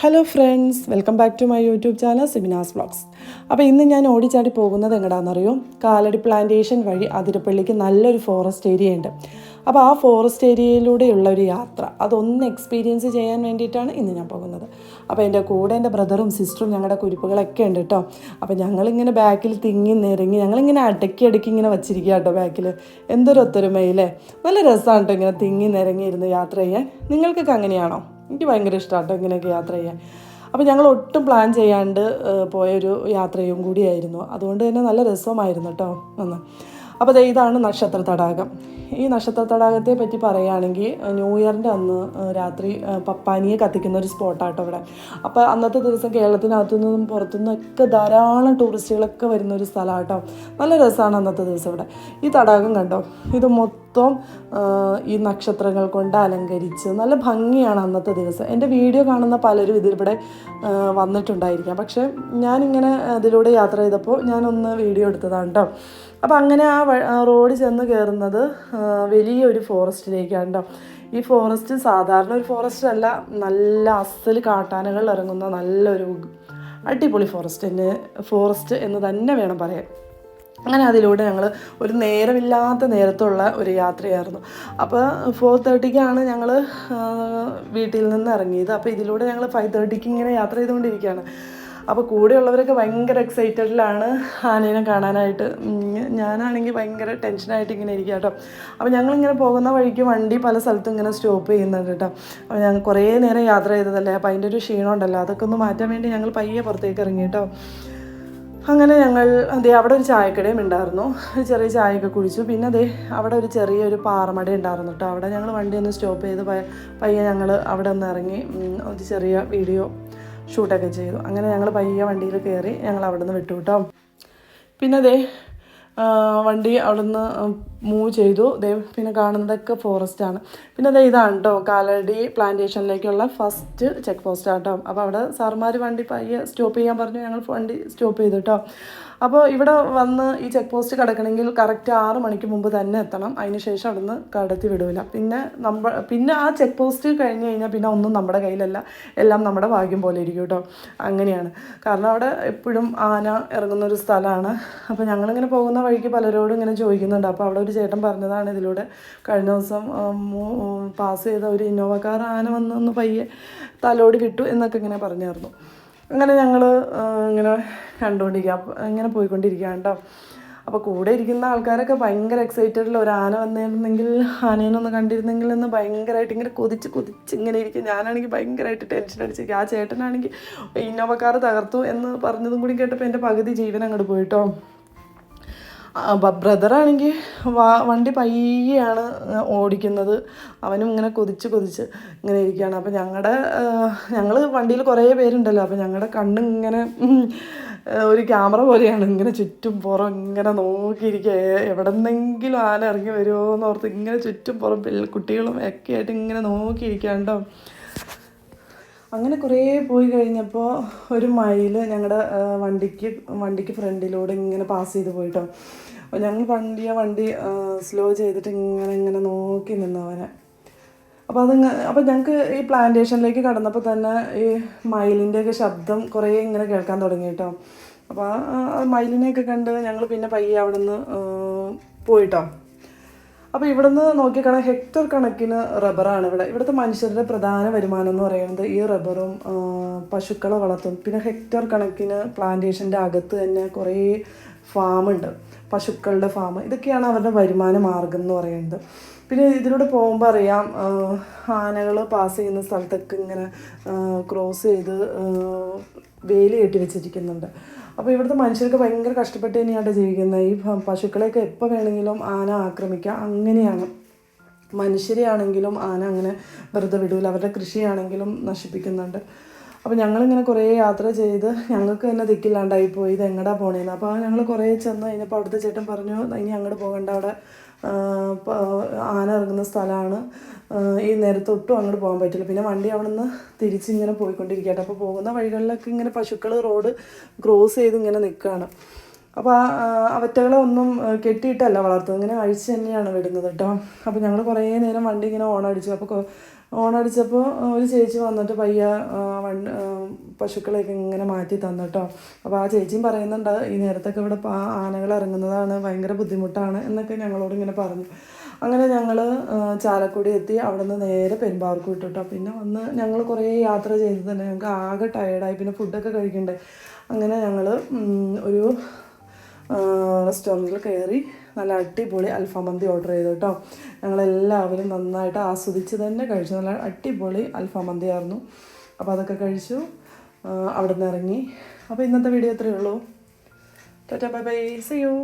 Hello friends welcome back to my YouTube channel Siminas vlogs അപ്പോൾ ഇന്ന് ഞാൻ ഓടിച്ചാടി പോകുന്നത് എങ്ങടാണെന്നറിയോ കാലടി പ്ലാന്റേഷൻ വഴി അതിരപ്പള്ളിക്ക് നല്ലൊരു ഫോറസ്റ്റ് ഏരിയ ഉണ്ട്. അപ്പോൾ ആ ഫോറസ്റ്റ് ഏരിയയിലൂടെയുള്ള ഒരു യാത്ര അതൊന്ന് എക്സ്പീരിയൻസ് ചെയ്യാൻ വേണ്ടിയിട്ടാണ് ഇന്ന് ഞാൻ പോകുന്നത്. അപ്പോൾ എന്റെ കൂടെ എന്റെ ബ്രദറും സിസ്റ്ററും ഞങ്ങളുടെ കുരിപ്പുകളൊക്കെ ഉണ്ട് കേട്ടോ അപ്പോൾ ഞങ്ങളിങ്ങനെ ബാക്കിൽ തിങ്ങി നിരങ്ങി ഞങ്ങളിങ്ങനെ അടക്കി അടക്കി ഇങ്ങനെ വച്ചിരിക്കുക കേട്ടോ ബാക്കിൽ എന്തൊരു ഒത്തൊരുമയില്ലേ? നല്ല രസമാണ് കേട്ടോ ഇങ്ങനെ തിങ്ങി നിരങ്ങി ഇരുന്ന് യാത്ര ചെയ്യാൻ. നിങ്ങൾക്കൊക്കെ അങ്ങനെയാണോ? എനിക്ക് ഭയങ്കര ഇഷ്ടമാണ് ഇങ്ങനെയൊക്കെ യാത്ര ചെയ്യാൻ. അപ്പോൾ ഞങ്ങൾ ഒട്ടും പ്ലാൻ ചെയ്യാണ്ട് പോയൊരു യാത്രയും കൂടിയായിരുന്നു അതുകൊണ്ട് തന്നെ നല്ല രസമായിരുന്നു കേട്ടോ അന്ന്. അപ്പോൾ ദേ ഇതാണ് നക്ഷത്ര തടാകം. ഈ നക്ഷത്ര തടാകത്തെ പറ്റി പറയുകയാണെങ്കിൽ ന്യൂ ഇയറിന്റെ അന്ന് രാത്രി പപ്പാനിയെ കത്തിക്കുന്ന ഒരു സ്പോട്ടാട്ടോ ഇവിടെ. അപ്പോൾ അന്നത്തെ ദിവസം കേരളത്തിനകത്തു നിന്നും പുറത്തുനിന്നൊക്കെ ധാരാളം ടൂറിസ്റ്റുകളൊക്കെ വരുന്ന ഒരു സ്ഥലമാട്ടോ. നല്ല രസമാണ് അന്നത്തെ ദിവസം ഇവിടെ. ഈ തടാകം കണ്ടോ? ഇത് മൊത്തം ഈ നക്ഷത്രങ്ങൾ കൊണ്ട് അലങ്കരിച്ച് നല്ല ഭംഗിയാണ് അന്നത്തെ ദിവസം. എന്റെ വീഡിയോ കാണുന്ന പലരും ഇതിലിവിടെ വന്നിട്ടുണ്ടായിരിക്കാം. പക്ഷേ ഞാനിങ്ങനെ അതിലൂടെ യാത്ര ചെയ്തപ്പോൾ ഞാനൊന്ന് വീഡിയോ എടുത്തതാണ് കേട്ടോ അപ്പോൾ അങ്ങനെ ആ റോഡ് ചെന്ന് കയറുന്നത് വലിയൊരു ഫോറസ്റ്റിലേക്കാണ് കേട്ടോ ഈ ഫോറസ്റ്റ് സാധാരണ ഒരു ഫോറസ്റ്റ് അല്ല. നല്ല അസൽ കാട്ടാനകൾ ഇറങ്ങുന്ന നല്ലൊരു അടിപൊളി ഫോറസ്റ്റ് ഫോറസ്റ്റ് എന്ന് തന്നെ വേണം പറയാൻ. അങ്ങനെ അതിലൂടെ ഞങ്ങൾ ഒരു നേരമില്ലാത്ത നേരത്തുള്ള ഒരു യാത്രയായിരുന്നു. അപ്പോൾ ഫോർ തേർട്ടിക്കാണ് ഞങ്ങൾ വീട്ടിൽ നിന്ന് ഇറങ്ങിയത്. അപ്പോൾ ഇതിലൂടെ ഞങ്ങൾ ഫൈവ് തേർട്ടിക്ക് ഇങ്ങനെ യാത്ര ചെയ്തുകൊണ്ടിരിക്കുകയാണ്. അപ്പോൾ കൂടെയുള്ളവരൊക്കെ ഭയങ്കര എക്സൈറ്റഡിലാണ് ആനേനെ കാണാനായിട്ട്. ഞാനാണെങ്കിൽ ഭയങ്കര ടെൻഷനായിട്ട് ഇങ്ങനെ ഇരിക്കുക കേട്ടോ അപ്പോൾ ഞങ്ങളിങ്ങനെ പോകുന്ന വഴിക്ക് വണ്ടി പല സ്ഥലത്തും ഇങ്ങനെ സ്റ്റോപ്പ് ചെയ്യുന്നുണ്ട് കേട്ടോ അപ്പോൾ ഞങ്ങൾ കുറേ നേരം യാത്ര ചെയ്തതല്ലേ? അപ്പോൾ അതിന്റെ ഒരു ക്ഷീണം ഉണ്ടല്ലോ. അതൊക്കെ ഒന്ന് മാറ്റാൻ വേണ്ടി ഞങ്ങൾ പയ്യെ പുറത്തേക്ക് ഇറങ്ങി കേട്ടോ അങ്ങനെ ഞങ്ങൾ അതെ അവിടെ ഒരു ചായക്കടയും ഉണ്ടായിരുന്നു. ഒരു ചെറിയ ചായയൊക്കെ കുടിച്ചു. പിന്നെ അതെ അവിടെ ഒരു ചെറിയൊരു പാറമട ഉണ്ടായിരുന്നു കേട്ടോ അവിടെ ഞങ്ങൾ വണ്ടി ഒന്ന് സ്റ്റോപ്പ് ചെയ്ത് പയ്യെ ഞങ്ങൾ അവിടെ ഒന്ന് ഇറങ്ങി. ഒരു ചെറിയ വീഡിയോ ഷൂട്ടൊക്കെ ചെയ്തു. അങ്ങനെ ഞങ്ങൾ പയ്യെ വണ്ടിയിൽ കയറി ഞങ്ങൾ അവിടെ നിന്ന് വിട്ടു കേട്ടോ. പിന്നെ അതെ വണ്ടി അവിടുന്ന് മൂവ് ചെയ്തു. ദേ പിന്നെ കാണുന്നതൊക്കെ ആണ്. പിന്നെ ദേ ഇതാണ് കേട്ടോ കാലടി പ്ലാന്റേഷനിലേക്കുള്ള ഫസ്റ്റ് ചെക്ക് പോസ്റ്റ് ആട്ടോ അപ്പോൾ അവിടെ സാർമാർ വണ്ടി പയ്യെ സ്റ്റോപ്പ് ചെയ്യാൻ പറഞ്ഞു. ഞങ്ങൾ വണ്ടി സ്റ്റോപ്പ് ചെയ്തു കേട്ടോ അപ്പോൾ ഇവിടെ വന്ന് ഈ ചെക്ക് പോസ്റ്റ് കിടക്കണമെങ്കിൽ കറക്റ്റ് ആറ് മണിക്ക് മുമ്പ് തന്നെ എത്തണം. അതിന് ശേഷം അവിടുന്ന് കടത്തി വിടില്ല പിന്നെ നമ്മൾ പിന്നെ ആ ചെക്ക് പോസ്റ്റ് കഴിഞ്ഞ് കഴിഞ്ഞാൽ പിന്നെ ഒന്നും നമ്മുടെ കയ്യിലല്ല. എല്ലാം നമ്മുടെ ഭാഗ്യം പോലെ ഇരിക്കും കേട്ടോ അങ്ങനെയാണ്. കാരണം അവിടെ എപ്പോഴും ആന ഇറങ്ങുന്നൊരു സ്ഥലമാണ്. അപ്പോൾ ഞങ്ങളിങ്ങനെ പോകുന്ന വഴിക്ക് പലരോടും ഇങ്ങനെ ചോദിക്കുന്നുണ്ട്. അപ്പോൾ അവിടെ ഒരു ചേട്ടൻ പറഞ്ഞതാണ് ഇതിലൂടെ കഴിഞ്ഞ ദിവസം പാസ് ചെയ്ത ഒരു ഇന്നോവ കാർ ആന വന്നൊന്ന് പയ്യെ തലോടി വിട്ടു എന്നൊക്കെ ഇങ്ങനെ പറഞ്ഞായിരുന്നു. അങ്ങനെ ഞങ്ങൾ ഇങ്ങനെ കണ്ടുകൊണ്ടിരിക്കുക ഇങ്ങനെ പോയിക്കൊണ്ടിരിക്കുകയാണ് കേട്ടോ അപ്പോൾ കൂടെ ഇരിക്കുന്ന ആൾക്കാരൊക്കെ ഭയങ്കര എക്സൈറ്റഡിൽ ഒരു ആന വന്നിരുന്നെങ്കിൽ ആനേനൊന്ന് കണ്ടിരുന്നെങ്കിൽ എന്ന് ഭയങ്കരമായിട്ട് ഇങ്ങനെ കൊതിച്ച് കൊതിച്ച് ഇങ്ങനെ ഇരിക്കും. ഞാനാണെങ്കിൽ ഭയങ്കരമായിട്ട് ടെൻഷൻ അടിച്ചിരിക്കും. ആ ചേട്ടനാണെങ്കിൽ ഇന്നോവ കാർ തകർത്തു എന്ന് പറഞ്ഞതും കൂടി കേട്ടപ്പോൾ എന്റെ പകുതി ജീവൻ അങ്ങോട്ട് പോയിട്ടോ ബ്രദറാണെങ്കിൽ വണ്ടി പയ്യാണ് ഓടിക്കുന്നത്. അവനും ഇങ്ങനെ കൊതിച്ച് കൊതിച്ച് ഇങ്ങനെ ഇരിക്കുകയാണ്. അപ്പോൾ ഞങ്ങളുടെ ഞങ്ങൾ വണ്ടിയിൽ കുറേ പേരുണ്ടല്ലോ. അപ്പോൾ ഞങ്ങളുടെ കണ്ണ് ഇങ്ങനെ ഒരു ക്യാമറ പോലെയാണ്. ഇങ്ങനെ ചുറ്റും പുറം ഇങ്ങനെ നോക്കിയിരിക്കുക. എവിടെ നിന്നെങ്കിലും ആന ഇറങ്ങി വരുമോ എന്ന് ഓർത്ത് ഇങ്ങനെ ചുറ്റും പുറം കുട്ടികളും ഒക്കെ ആയിട്ട് ഇങ്ങനെ നോക്കിയിരിക്കാണ്ടോ അങ്ങനെ കുറേ പോയി കഴിഞ്ഞപ്പോൾ ഒരു മയിൽ ഞങ്ങളുടെ വണ്ടിക്ക് വണ്ടിക്ക് ഫ്രണ്ടിലൂടെ ഇങ്ങനെ പാസ് ചെയ്ത് പോയിട്ടോ. അപ്പോൾ ഞങ്ങൾ വണ്ടിയെ വണ്ടി സ്ലോ ചെയ്തിട്ട് ഇങ്ങനെ ഇങ്ങനെ നോക്കി നിന്നവനെ അപ്പോൾ അത് അപ്പോൾ ഞങ്ങൾക്ക് ഈ പ്ലാന്റേഷനിലേക്ക് കടന്നപ്പോൾ തന്നെ ഈ മയിലിന്റെയൊക്കെ ശബ്ദം കുറേ ഇങ്ങനെ കേൾക്കാൻ തുടങ്ങി കേട്ടോ അപ്പോൾ ആ മയിലിനെയൊക്കെ കണ്ട് ഞങ്ങൾ പിന്നെ പയ്യെ അവിടെ നിന്ന് പോയിട്ടോ. അപ്പോൾ ഇവിടുന്ന് നോക്കിക്കാണാൻ ഹെക്ടർ കണക്കിന് റബ്ബറാണ് ഇവിടെ. ഇവിടുത്തെ മനുഷ്യരുടെ പ്രധാന വരുമാനം എന്ന് പറയുന്നത് ഈ റബ്ബറും പശുക്കളെ വളർത്തും. പിന്നെ ഹെക്ടർ കണക്കിന് പ്ലാന്റേഷന്റെ അകത്ത് തന്നെ കുറേ ഫാമുണ്ട് പശുക്കളുടെ ഫാം ഇതൊക്കെയാണ് അവരുടെ വരുമാന മാർഗം എന്ന് പറയുന്നത്. പിന്നെ ഇതിലൂടെ പോകുമ്പോൾ അറിയാം ആനകൾ പാസ് ചെയ്യുന്ന സ്ഥലത്തൊക്കെ ഇങ്ങനെ ക്രോസ് ചെയ്ത് വേലി കെട്ടി വെച്ചിരിക്കുന്നുണ്ട്. അപ്പോൾ ഇവിടുത്തെ മനുഷ്യർക്ക് ഭയങ്കര കഷ്ടപ്പെട്ട് തന്നെയാണ് ജീവിക്കുന്നത്. ഈ പശുക്കളെയൊക്കെ എപ്പോൾ വേണമെങ്കിലും ആന ആക്രമിക്കാം. അങ്ങനെയാണ്. മനുഷ്യരെയാണെങ്കിലും ആന അങ്ങനെ വെറുതെ വിടൂല. അവരുടെ കൃഷിയാണെങ്കിലും നശിപ്പിക്കുന്നുണ്ട്. അപ്പോൾ ഞങ്ങളിങ്ങനെ കുറേ യാത്ര ചെയ്ത് ഞങ്ങൾക്ക് തന്നെ ദിക്കില്ലാണ്ടായി പോയി ഇത് എങ്ങടാ പോണേന്ന്. അപ്പോൾ ഞങ്ങൾ കുറേ ചെന്ന് കഴിഞ്ഞപ്പോൾ അവിടുത്തെ ചേട്ടൻ പറഞ്ഞു ഇനി അങ്ങോട്ട് പോകണ്ട അവിടെ. ആന ഇറങ്ങുന്ന സ്ഥലമാണ് ഈ നേരത്തെ ഒട്ടും അങ്ങോട്ട് പോകാൻ പറ്റില്ല. പിന്നെ വണ്ടി അവിടെ നിന്ന് തിരിച്ചിങ്ങനെ പോയിക്കൊണ്ടിരിക്കട്ടെ അപ്പോൾ പോകുന്ന വഴികളിലൊക്കെ ഇങ്ങനെ പശുക്കൾ റോഡ് ക്രോസ് ചെയ്ത് ഇങ്ങനെ നിൽക്കുകയാണ്. അപ്പോൾ ആ അവറ്റകളെ ഒന്നും കെട്ടിയിട്ടല്ല വളർത്തുന്നത്. ഇങ്ങനെ അഴിച്ച് തന്നെയാണ് വിടുന്നത് കേട്ടോ. അപ്പോൾ ഞങ്ങൾ കുറേ നേരം വണ്ടി ഇങ്ങനെ ഓണടിച്ചു. അപ്പോൾ ഓണടിച്ചപ്പോൾ ഒരു ചേച്ചി വന്നിട്ട് പയ്യ വൺ- പശുക്കളെയൊക്കെ ഇങ്ങനെ മാറ്റി തന്നിട്ടോ. അപ്പോൾ ആ ചേച്ചിയും പറയുന്നുണ്ട് ഈ നേരത്തൊക്കെ ഇവിടെ ആനകൾ ഇറങ്ങുന്നതാണ് ഭയങ്കര ബുദ്ധിമുട്ടാണ് എന്നൊക്കെ ഞങ്ങളോട് ഇങ്ങനെ പറഞ്ഞു. അങ്ങനെ ഞങ്ങൾ ചാലക്കുടി എത്തി അവിടെ നിന്ന് നേരെ പെരുമ്പാവൂർക്ക് വിട്ടു പിന്നെ വന്ന് ഞങ്ങൾ കുറേ യാത്ര ചെയ്ത് തന്നെ ഞങ്ങൾക്ക് ആകെ ടയേർഡായി പിന്നെ ഫുഡൊക്കെ കഴിക്കണ്ടേ? അങ്ങനെ ഞങ്ങൾ ഒരു റെസ്റ്റോറന്റിൽ കയറി നല്ല അടിപൊളി അൽഫാം മന്തി ഓർഡർ ചെയ്തു കേട്ടോ. ഞങ്ങളെല്ലാവരും നന്നായിട്ട് ആസ്വദിച്ച് തന്നെ കഴിച്ചു. നല്ല അടിപൊളി അൽഫാം മന്തി ആയിരുന്നു. അപ്പോൾ അതൊക്കെ കഴിച്ചു. അവിടെ നിന്ന് ഇറങ്ങി. അപ്പോൾ ഇന്നത്തെ വീഡിയോ ഇത്രയേ ഉള്ളൂ. Tata bye bye. See you